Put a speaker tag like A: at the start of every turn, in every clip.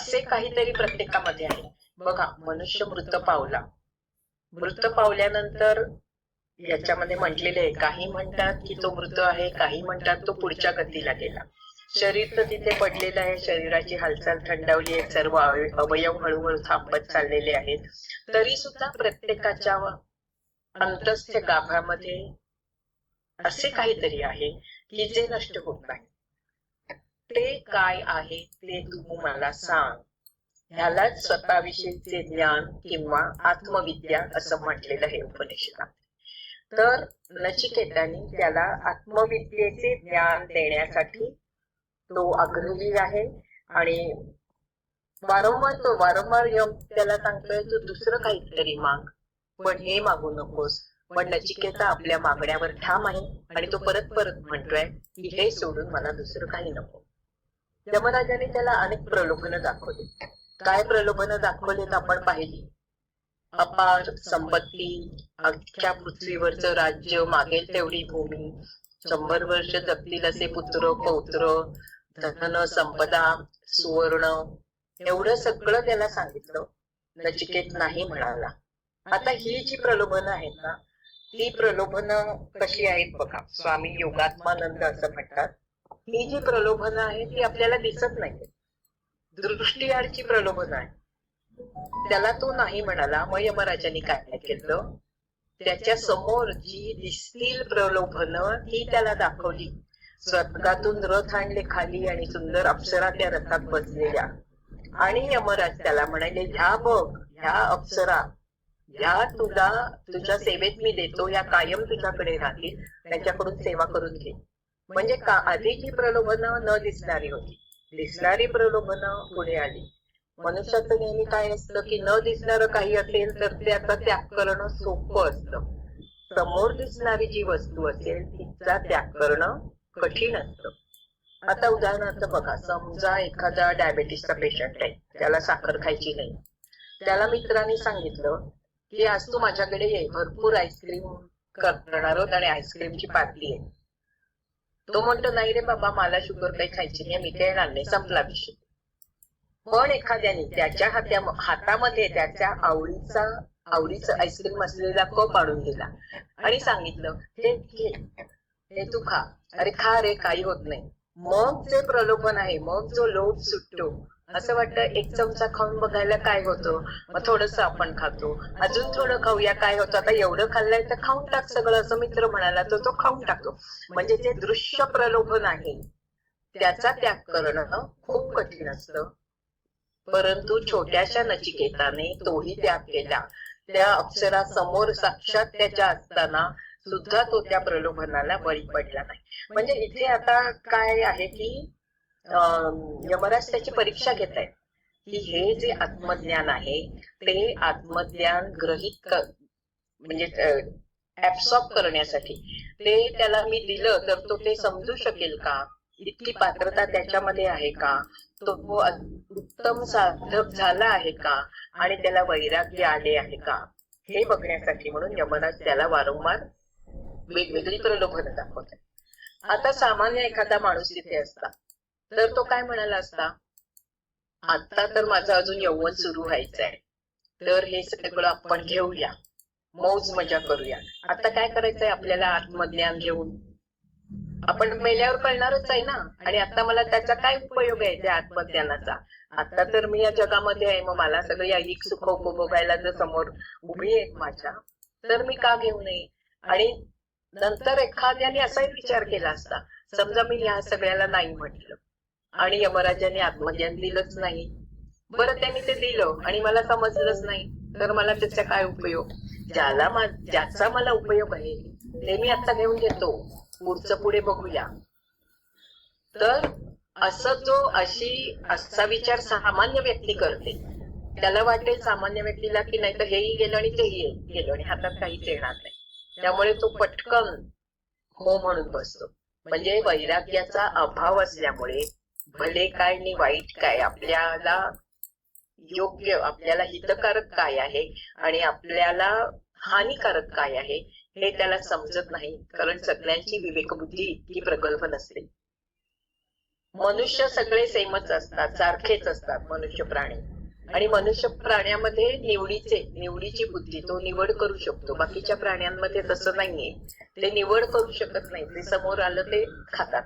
A: असे काहीतरी प्रत्येकामध्ये आहे. बघा मनुष्य मृत पावला. मृत पावल्यानंतर याच्यामध्ये म्हटलेले आहे काही म्हणतात की तो मृत आहे काही म्हणतात तो पुढच्या गतीला गेला. शरीर तर तिथे पडलेलं आहे शरीराची हालचाल थंडावली आहे सर्व अवयव हळूहळू थांबत चाललेले आहेत. तरी सुद्धा प्रत्येकाच्या अंतस्थ गाभामध्ये असे काहीतरी आहे की जे नष्ट होत नाही. ते काय आहे ते तू मला सांग. ह्यालाच स्वतःविषयीचे ज्ञान किंवा आत्मविद्या असं म्हटलेलं आहे. उपनिषदात तर नचिकेतानी त्याला आत्मविद्येचे ज्ञान देण्यासाठी तो आग्रही आहे आणि वारंवार तो वारंवार यम त्याला सांगतोय तू दुसरं काहीतरी माग पण हे मागू नकोस. पण नचिकेता आपल्या मागण्यावर ठाम आहे आणि तो परत परत म्हणतोय की हे सोडून मला दुसरं काही नको. यमराजाने त्याला अनेक प्रलोभनं दाखवली. काय प्रलोभनं दाखवलीत आपण पाहिली? अपार संपत्ती अख्ख्या पृथ्वीवरचं राज्य मागेल तेवढी भूमी शंभर वर्ष जगतील असे पुत्र पौत्र धन संपदा सुवर्ण एवढं सगळं त्याला सांगितलं. नचिकेत नाही म्हणाला. आता ही जी प्रलोभनं आहेत ना ती प्रलोभनं कशी आहेत बघा. स्वामी योगात्मानंद असं म्हणतात. ही जी प्रलोभनं आहेत ती आपल्याला दिसत नाही. दृष्टी आडची प्रलोभन आहे. त्याला तो नाही म्हणाला मग यमराजाने काय केलं? त्याच्यासमोर जी दिसतील प्रलोभनं ती त्याला दाखवली. स्वर्गातून रथ आणले खाली आणि सुंदर अप्सरा त्या रथात बसलेल्या. आणि यमराज त्याला म्हणाले ह्या बघ ह्या अप्सरा ह्या तुला तुझ्या सेवेत मी देतो या कायम तुझ्याकडे राहतील त्यांच्याकडून सेवा करून घे. म्हणजे का आधीची प्रलोभनं न दिसणारी होती. दिसणारी प्रलोभनं पुढे आली. मनुष्याचं नेहमी काय असतं की न दिसणारं काही असेल तर त्याचा त्याग करणं सोपं असतं. समोर दिसणारी जी वस्तू असेल तिचा त्याग करणं कठीण असतं. आता उदाहरणार्थ बघा समजा एखादा डायबेटीसचा पेशंट आहे. त्याला साखर खायची नाही. त्याला मित्रांनी सांगितलं की आज तू माझ्याकडे ये. भरपूर आईस्क्रीम करणार आहोत आणि आईस्क्रीमची पार्टी आहे. तो म्हणतो नाही रे बाबा मला शुगर काही खायची नाही मी काही येणार नाही संपला विषय. पण एखाद्याने त्याच्या हात्या हातामध्ये त्याच्या आवडीचा आवडीचं आईस्क्रीम असलेला कप आणून दिला आणि सांगितलं हे घे हे तू खा. अरे खा रे काही होत नाही. मग जे प्रलोभन आहे मग जो लोभ सुटतो असं वाटतं एक चमचा खाऊन बघायला काय होतं? मग थोडस आपण खातो. अजून थोडं खाऊया काय होतं? आता एवढं खाल्लंय तर खाऊन टाक सगळं असं मित्र म्हणाला तर तो खाऊन टाकतो. म्हणजे जे दृश्य प्रलोभन आहे त्याचा त्याग करणं खूप कठीण असतं. परंतु छोट्याशा नचिकेताने तोही त्याग केला. त्या अप्सरा समोर साक्षात त्याच्या असताना सुद्धा तो त्या प्रलोभनाला बळी पडला नाही. म्हणजे इथे आता काय आहे की यमराज त्याची परीक्षा घेत आहेत की हे जे आत्मज्ञान आहे ते आत्मज्ञान ग्रहित म्हणजे ऍब्सॉर्ब करण्यासाठी ते त्याला मी दिलं तर तो ते समजू शकेल का? इतकी पात्रता त्याच्यामध्ये आहे का? तो उत्तम साधक झाला आहे का? आणि त्याला वैराग्य आले आहे का? हे बघण्यासाठी म्हणून यमराज त्याला वारंवार वेगवेगळी प्रलोभन दाखवतात. आता सामान्य एखादा माणूस तिथे असता तर तो काय म्हणाला असता? आता तर माझं अजून यौवन सुरू व्हायचं आहे तर हे सगळं आपण घेऊया. मौज मजा करूया. आता काय करायचंय आपल्याला आत्मज्ञान घेऊन? आपण मेल्यावर कळणारच आहे ना? आणि आता मला त्याचा काय उपयोग आहे त्या आत्मज्ञानाचा? आता तर मी या जगामध्ये आहे मग मला सगळी ऐक सुख उपभोगायला जर समोर उभी आहेत माझ्या तर मी का घेऊ नये? आणि नंतर एखाद्याने असाही विचार केला असता समजा मी या सगळ्याला नाही म्हटलं. आणि यमराजाने आत्मज्ञान दिलंच नाही. बरं त्यांनी ते दिलं आणि मला समजलंच नाही. तर मला त्याचा काय उपयोग? ज्याला ज्याचा मला उपयोग आहे ते मी आता घेऊन घेतो. पुढचं पुढे बघूया. तर असं जो अशी असा विचार सामान्य व्यक्ती करते. त्याला वाटेल सामान्य व्यक्तीला की नाही तर हेही गेलं आणि तेही गेलं आणि हातात काहीच येणार नाही. त्यामुळे तो पटकन हो म्हणून बसतो. म्हणजे वैराग्याचा अभाव असल्यामुळे भले काय आणि वाईट काय आपल्याला योग्य आपल्याला हितकारक काय आहे आणि आपल्याला हानिकारक काय आहे हे त्याला समजत नाही. कारण सगळ्यांची विवेकबुद्धी इतकी प्रगल्भ नसते. मनुष्य सगळे सेमच असतात सारखेच असतात मनुष्य प्राणी. आणि मनुष्य प्राण्यामध्ये निवडीचे निवडीची बुद्धी तो निवड करू शकतो. बाकीच्या प्राण्यांमध्ये तसं नाहीये. ते निवड करू शकत नाही. ते समोर आलं ते खातात.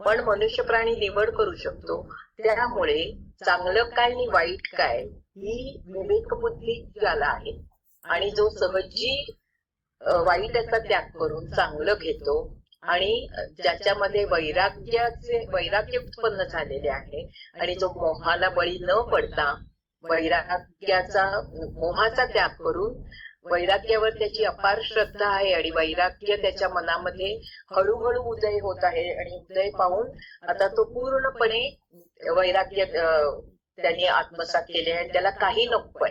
A: पण मनुष्य प्राणी निवड करू शकतो. त्यामुळे चांगलं काय आणि वाईट काय ही विवेक बुद्धी ज्याला आहे. आणि जो सहजी वाईट वाईटाचा त्याग करून चांगलं घेतो आणि ज्याच्यामध्ये वैराग्याचे वैराग्य उत्पन्न झालेले आहे आणि जो मोहाला बळी न पडता वैराग्याचा मोहाचा त्याग करून वैराग्यावर त्याची अपार श्रद्धा आहे आणि वैराग्य त्याच्या मनामध्ये हळूहळू उदय होत आहे आणि उदय पाहून आता तो पूर्णपणे वैराग्य त्याने आत्मसात केले आहे. त्याला काही नकोय.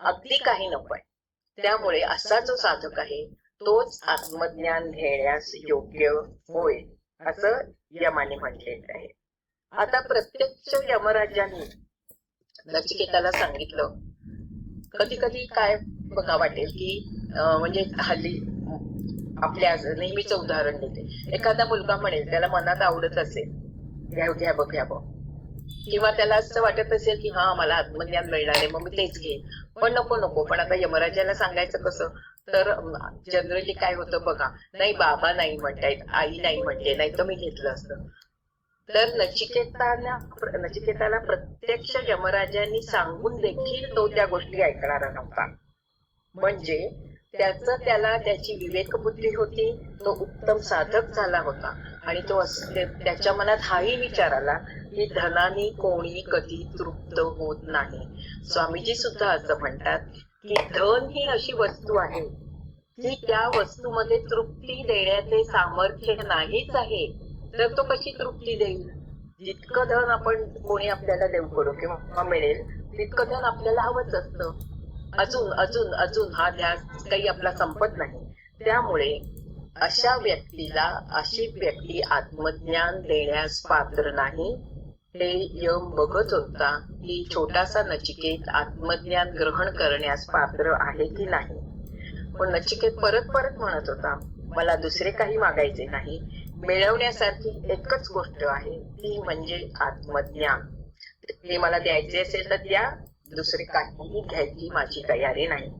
A: अगदी काही नकोय. त्यामुळे असा जो साधक आहे तोच आत्मज्ञान घेण्यास योग्य होय असं यमाने म्हटलेलं आहे. आता प्रत्यक्ष यमराजांनी नचिकेताला सांगितलं कधी कधी काय बघा वाटेल की म्हणजे हल्ली आपल्या नेहमीचं उदाहरण देते. एखादा मुलगा म्हणेल त्याला मनात आवडत असेल घ्या घ्या बघ घ्या बघ. किंवा त्याला असं वाटत असेल की हा मला आत्मज्ञान मिळणार आहे मग मी तेच घेईन. पण नको नको. पण आता यमराजाला सांगायचं कसं तर जनरली काय होतं बघा नाही बाबा नाही म्हणतायत आई नाही म्हणते नाही तर मी घेतलं असतं. तर नचिकेताला नचिकेताला प्रत्यक्ष यमराजांनी सांगून देखील तो त्या गोष्टी ऐकणारा नव्हता. म्हणजे त्याचं त्याला त्याची विवेकबुद्धी होती तो उत्तम साधक झाला होता. आणि तो अस- त्याच्या मनात हाही विचार आला की धनाने कोणी कधी तृप्त होत नाही. स्वामीजी सुद्धा असं म्हणतात की धन ही अशी वस्तू आहे की त्या वस्तूमध्ये तृप्ती देण्याचे सामर्थ्य नाहीच आहे तर तो कशी तृप्ती देईल? जितकं धन आपण कोणी आपल्याला देऊ करू किंवा मिळेल तितकं धन आपल्याला हवंच असतं. अजून अजून अजून हा ध्यास काही आपला संपत नाही. त्यामुळे अशा व्यक्तीला अशी व्यक्ती आत्मज्ञान देण्यास पात्र नाही. हे यम बघत होता की छोटासा नचिकेत आत्मज्ञान ग्रहण करण्यास पात्र आहे की नाही. पण नचिकेत परत परत म्हणत होता मला दुसरे काही मागायचे नाही. मिळवण्यासारखी एकच गोष्ट आहे ती म्हणजे आत्मज्ञान. ते मला द्यायचे असेल तर द्या दुसरे काहीही घ्यायची माझी तयारी नाही.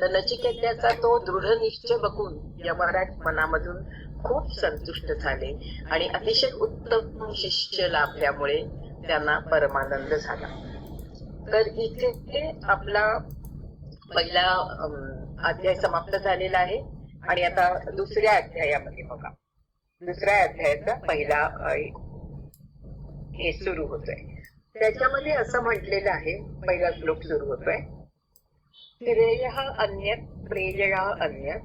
A: तर नचिकेत्याचा तो दृढ निश्चय बघून यमराज मनामधून खूप संतुष्ट झाले आणि अतिशय उत्तम शिष्य लाभल्यामुळे त्यांना परमानंद झाला. तर इथे आपला पहिला अध्याय समाप्त झालेला आहे आणि आता दुसऱ्या अध्यायामध्ये बघा. दुसऱ्या अध्यायाचा पहिला हे सुरू होतोय. त्याच्यामध्ये असं म्हटलेलं आहे पहिला श्लोक सुरू होतोय. श्रेय अन्य प्रेय अन्य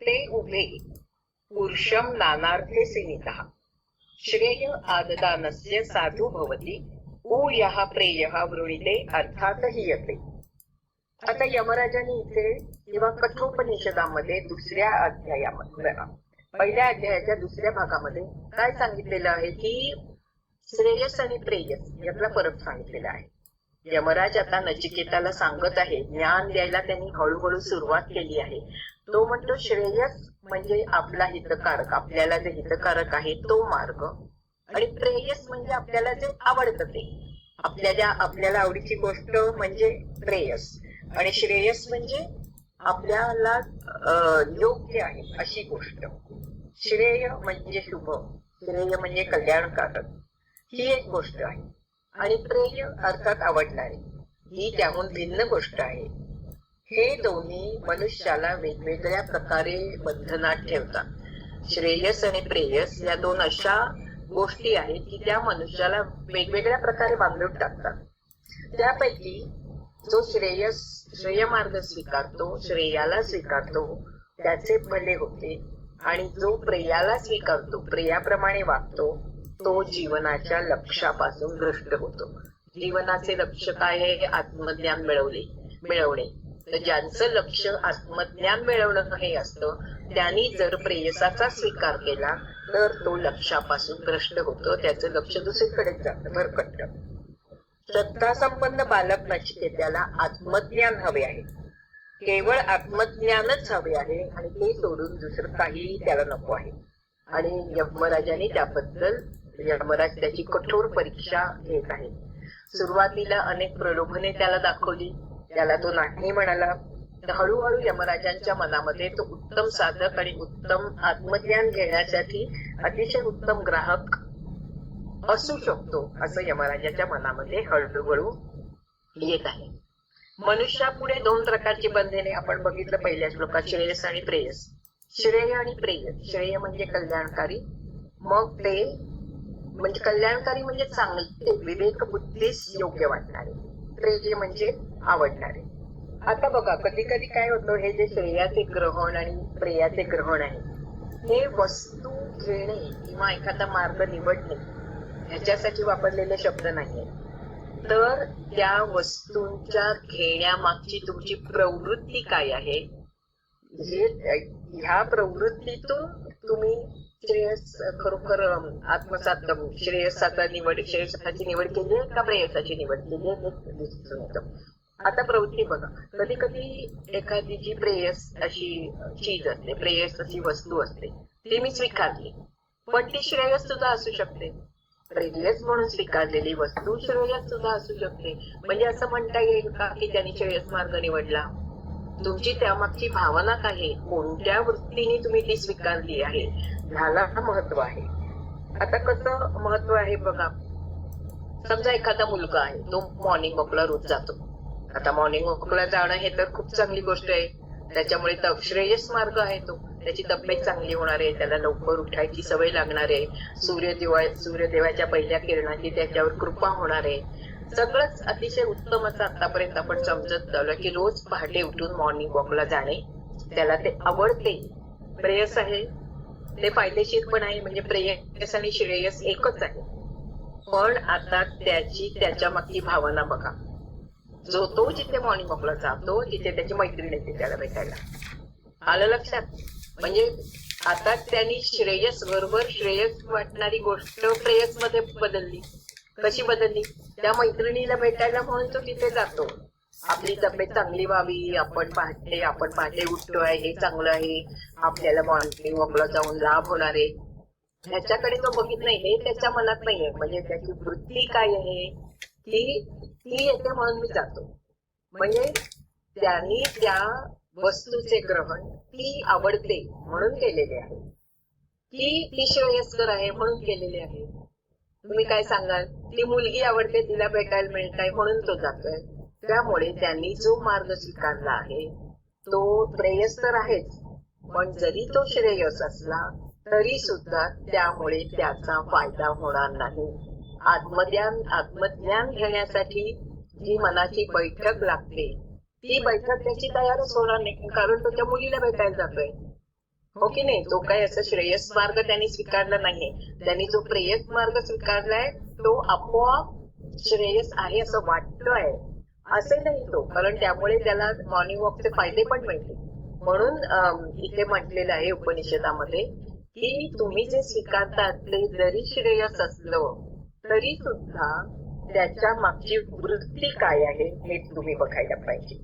A: ते उभे पुरुषम नानार्थे सिनिता श्रेय आददानस्य साधू भवती उ यः प्रेय वृणिते अर्थात हियते। आता यमराजाने इथे किंवा कठोपनिषदामध्ये दुसऱ्या अध्यायामध्ये पहिल्या अध्यायाच्या दुसऱ्या भागामध्ये काय सांगितलेलं आहे की श्रेयस आणि प्रेयस यातला फरक सांगितलेला आहे. यमराज आता नचिकेताला सांगत आहे ज्ञान द्यायला त्यांनी हळूहळू सुरुवात केली आहे. तो म्हणतो श्रेयस म्हणजे आपला हितकारक आपल्याला जे हितकारक आहे तो मार्ग. आणि प्रेयस म्हणजे आपल्याला जे आवडतं ते. आपल्याला आपल्याला आवडीची गोष्ट म्हणजे प्रेयस. आणि श्रेयस म्हणजे आपल्याला योग्य आहे अशी गोष्ट. श्रेय म्हणजे शुभ श्रेय म्हणजे कल्याणकारक. ही एक गोष्ट आहे. आणि प्रेय अर्थात आवडणारी. ही त्याहून भिन्न गोष्ट आहे. हे दोन्ही मनुष्याला वेगवेगळ्या प्रकारे बंधनात ठेवतात. श्रेयस आणि प्रेयस या दोन अशा गोष्टी आहेत की त्या मनुष्याला वेगवेगळ्या प्रकारे बांधून टाकतात. त्यापैकी जो श्रेयस श्रेय मार्ग स्वीकारतो श्रेयाला स्वीकारतो त्याचे भले होते. आणि जो प्रेयाला स्वीकारतो प्रेयाप्रमाणे वागतो तो जीवनाच्या लक्षापासून भ्रष्ट होतो. जीवनाचे लक्ष काय हे आत्मज्ञान मिळवले मिळवणे. तर ज्यांचं लक्ष आत्मज्ञान मिळवणं हे असतं त्यांनी जर प्रेयसाचा स्वीकार केला तर तो लक्षापासून भ्रष्ट होतो. त्याचं लक्ष दुसरीकडे जात भरकट श्रद्धा संपन्न बालक नचिकेत्याला आत्मज्ञान हवे आहे. केवळ आत्मज्ञानच हवे आहे आणि ते सोडून दुसरं काहीही त्याला नको आहे. आणि यमराजाने त्याबद्दल यमराज त्याची कठोर परीक्षा घेत आहे. सुरुवातीला अनेक प्रलोभने त्याला दाखवली. त्याला तो नाही म्हणाला. तर हळूहळू यमराजांच्या मनामध्ये तो उत्तम साधक आणि उत्तम आत्मज्ञान घेण्यासाठी अतिशय उत्तम ग्राहक असू शकतो असं यमराजाच्या मनामध्ये हळूहळू येत आहे. मनुष्यापुढे दोन प्रकारची बंधने आपण बघितलं पहिल्या श्लोकात श्रेयस आणि प्रेयस. श्रेय आणि प्रेयस श्रेय म्हणजे कल्याणकारी. मग ते म्हणजे कल्याणकारी म्हणजे चांगले. विवेक बुद्धीस योग्य वाटणारे. प्रेय म्हणजे आवडणारे. आता बघा कधी कधी काय होतं हे जे श्रेयाचे ग्रहण आणि प्रेयाचे ग्रहण आहे हे वस्तू घेणे किंवा एखादा मार्ग निवडणे ह्याच्यासाठी वापरलेले शब्द नाहीये. तर त्या वस्तूंच्या घेण्यामागची तुमची प्रवृत्ती काय आहे? हे ह्या प्रवृत्तीतून तुम्ही श्रेयस खरोखर आत्मसात श्रेयसाचा निवड श्रेयसाची निवड केली आहे का प्रेयसाची निवड केली आहे? दिसून येतं आता प्रवृत्ती बघा. कधी कधी एखादी जी प्रेयस अशी चीज असते प्रेयस अशी वस्तू असते ती मी स्वीकारली. पण ती श्रेयस सुद्धा असू शकते. प्रेयस म्हणून स्वीकारलेली वस्तू श्रेयस सुद्धा असू शकते. म्हणजे असं म्हणता येईल का की त्यांनी श्रेयस मार्ग निवडला? तुमची त्यामागची भावना काय? आहे कोणत्या वृत्तीने तुम्ही ती स्वीकारली आहे? ह्याला महत्त्व आहे. आता कसं महत्त्व आहे बघा. समजा एखादा मुलगा आहे तो मॉर्निंग वॉकला रोज जातो. आता मॉर्निंग वॉकला जाणं हे तर खूप चांगली गोष्ट आहे. त्याच्यामुळे श्रेयस मार्ग आहे तो. त्याची तब्येत चांगली होणार आहे त्याला लवकर उठायची सवय लागणार आहे. सूर्यदेवा सूर्यदेवाच्या पहिल्या किरणाची त्याच्यावर कृपा होणार आहे. सगळंच अतिशय उत्तम असं आतापर्यंत आपण समजत चालू की रोज पहाटे उठून मॉर्निंग वॉकला जाणे त्याला ते आवडते. प्रेयस आहे. ते फायदेशीर पण आहे म्हणजे प्रेयस आणि श्रेयस एकच आहे. पण आता त्याची त्याच्या मागची भावना बघा. जो तो जिथे मॉर्निंग वॉकला जातो तिथे त्याची मैत्रीण येते त्याला भेटायला. आलं लक्षात? म्हणजे आता त्यांनी श्रेयस बरोबर श्रेयस वाटणारी गोष्ट प्रेयसमध्ये बदलली. कशी बदलली? त्या मैत्रिणीला भेटायला म्हणून तो तिथे जातो. आपली तब्येत चांगली व्हावी आपण पहाटे आपण पहाटे उठतोय हे चांगलं आहे. आपल्याला मॉर्निंग वॉकला जाऊन लाभ होणार आहे. ह्याच्याकडे तो बघित नाही हे त्याच्या मनात नाहीये म्हणजे त्याची वृत्ती काय आहे? ती ती येते म्हणून मी जातो. म्हणजे त्यांनी त्या वस्तूचे ग्रहण ती आवडते म्हणून केलेले आहे. ती ती श्रेयस्कर आहे म्हणून केलेले आहे. तुम्ही काय सांगाल? ती मुलगी आवडते तिला भेटायला मिळत म्हणून तो जातोय. त्यामुळे त्यांनी जो मार्ग स्वीकारला आहे तो प्रेयस तर आहेच. पण जरी तो श्रेयस असला तरी सुद्धा त्यामुळे त्याचा फायदा होणार नाही. आत्मज्ञान आत्मज्ञान घेण्यासाठी जी मनाची बैठक लागते ती बैठक त्याची तयारच होणार नाही. कारण तो त्या मुलीला भेटायला जातोय. हो की नाही? तो काही असं श्रेयस मार्ग त्यांनी स्वीकारला नाहीये. त्यांनी जो प्रेयस मार्ग स्वीकारलाय तो आपोआप श्रेयस आहे असं वाटतोय. असे नाही तो कारण त्यामुळे त्याला मॉर्निंग वॉकचे फायदे पण मिळते म्हणून इथे म्हटलेलं आहे उपनिषदामध्ये की तुम्ही जे स्वीकारतात ते जरी श्रेयस असलं तरी सुद्धा त्याच्या मागची वृत्ती काय आहे हे तुम्ही बघायला पाहिजे.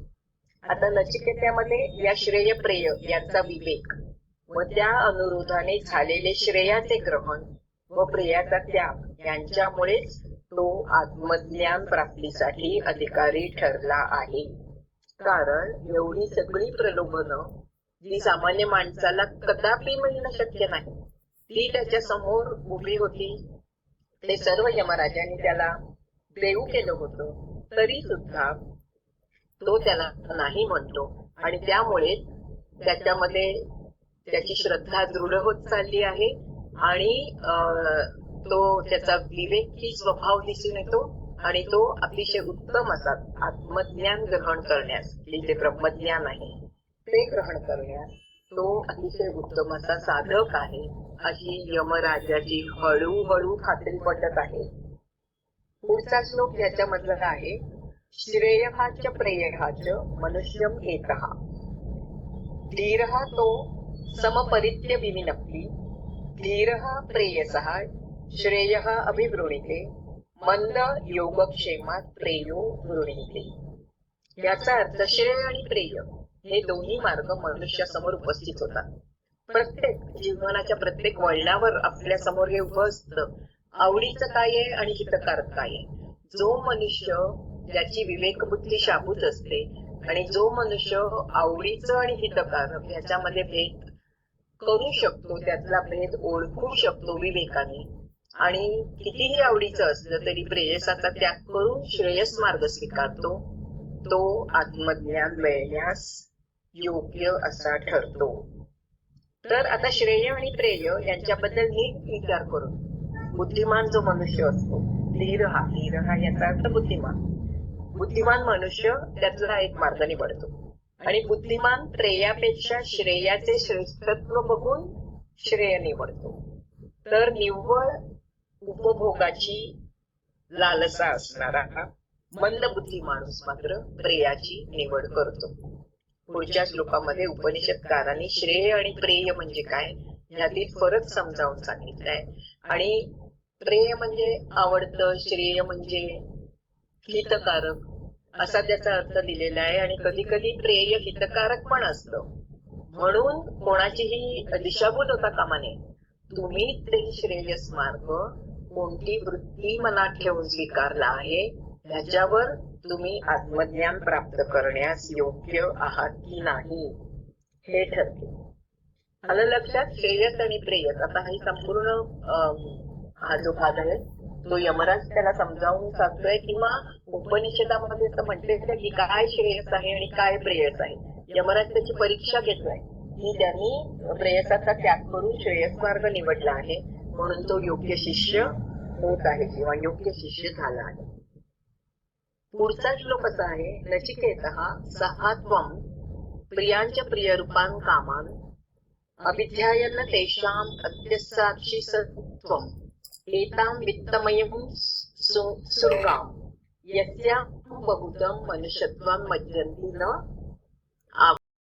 A: आता नचिकेत्यामध्ये या श्रेय प्रेय यांचा विवेक. व त्या अनुरोधाने झालेले श्रेयाचे ग्रहण व प्रियाचा त्याग यांच्यामुळेच तो आत्मज्ञान प्राप्तीसाठी अधिकारी ठरला आहे. कारण एवढी सगळी प्रलोभनं जी सामान्य माणसाला कदापि मिळणं शक्य नाही ती त्याच्यासमोर उभी होती. ते सर्व यमराजांनी त्याला देऊ केलं होतं तरी सुद्धा तो त्याला नाही म्हणतो. आणि त्यामुळे त्याच्यामध्ये त्याची श्रद्धा दृढ होत चालली आहे आणि तो त्याचा विवेकी स्वभाव दिसून येतो आणि तो अतिशय उत्तम असा आत्मज्ञान ग्रहण करण्यास जे ब्रह्मज्ञान आहे ते ग्रहण करण्यास तो अतिशय उत्तम असा साधक आहे अशी यमराजाची हळूहळू खात्री पटत आहे. पुढचा श्लोक याच्यामधला आहे श्रेयहाच प्रेयहाच मनुष्यम एक धीर तो समपरित्य विमिनप्ती धीरः प्रेयसः श्रेयः अभिवृणीते। मंद योगक्षेमात प्रेयो वृणीते। याचा अर्थ श्रेय आणि प्रेय हे दोन्ही मार्ग मनुष्यासमोर उपस्थित होतात. प्रत्येक जीवनाच्या प्रत्येक वळणावर आपल्यासमोर हे उभं असतं. आवडीचं काय आहे आणि हितकारक काय आहे? जो मनुष्य ज्याची विवेकबुद्धी शाबूत असते आणि जो मनुष्य आवडीचं आणि हितकारक याच्यामध्ये भेद करू शकतो त्यातला भेद ओळखू शकतो विवेकाने. आणि कितीही आवडीचं असलं तरी प्रेयसाचा त्याग करून श्रेयस मार्ग स्वीकारतो. तो आत्मज्ञान मिळण्यास योग्य असा ठरतो. तर आता श्रेय आणि प्रेय यांच्याबद्दल नीट विचार करून. बुद्धिमान जो मनुष्य असतो धीर हा धीर हा याचा अर्थ बुद्धिमान. बुद्धिमान मनुष्य त्यातला एक मार्ग निवडतो. आणि बुद्धिमान श्रेयापेक्षा श्रेयाचे श्रेष्ठत्व बघून श्रेय निवडतो. तर निव्वळ उपभोगाची लालसा असणारा मंद बुद्धी माणूस मात्र प्रेयाची निवड करतो. पुढच्या श्लोकामध्ये उपनिषदकारांनी श्रेय आणि प्रेय म्हणजे काय यातील फरक समजावून सांगितलाय. आणि प्रेय म्हणजे आवडतं श्रेय म्हणजे हितकारक असा त्याचा अर्थ दिलेला आहे आणि कधी कधी प्रेय हितकारक पण असतं. म्हणून कोणाचीही दिशाभूल होता कामा नये. तुम्ही ते श्रेयस मार्ग कोणती वृत्ती मनात ठेवून स्वीकारला आहे ह्याच्यावर तुम्ही आत्मज्ञान प्राप्त करण्यास योग्य आहात की नाही हे ठरते. आलं लक्षात? श्रेयस आणि प्रेयस. आता ही संपूर्ण हा जो भाग आहे तो यमराज त्याला समजावून सांगतोय किंवा उपनिषदामध्ये असं म्हटलेलं की काय श्रेयस आहे आणि काय प्रेयस आहे. यमराज त्याची परीक्षा घेतलाय. की त्यांनी प्रेयसाचा त्याग करून श्रेयस मार्ग निवडला आहे. म्हणून तो योग्य शिष्य होत आहे किंवा योग्य शिष्य झाला आहे. पुढचा श्लोक असा आहे नचिकेत सहात्वम प्रियांच्या प्रियरूपान कामान. अभिध्यायन तेषाम अत्यसाक्षी सत्वम एतां वित्तमयं सु- सुरगाम. यस्यां बहुतं मनुष्यत्वं मज्जन्ति न